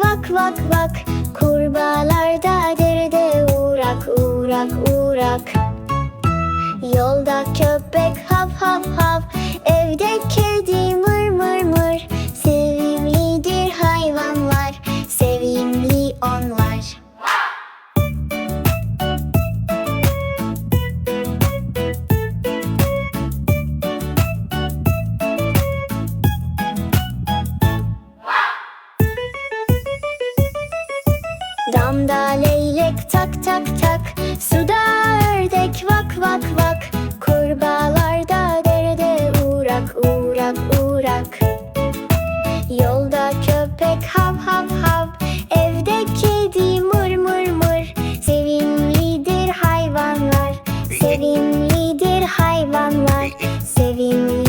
vak vak vak. Kurbağalar da derede uğrak uğrak uğrak. Yolda köpek hav hav hav Damda leylek tak tak tak. Suda ördek vak vak vak. Kurbağalarda derede uğrak uğrak uğrak. Yolda köpek hav hav hav. Evde kedi mır mır mır. Sevimlidir hayvanlar. Sevimlidir hayvanlar. Sevimlidir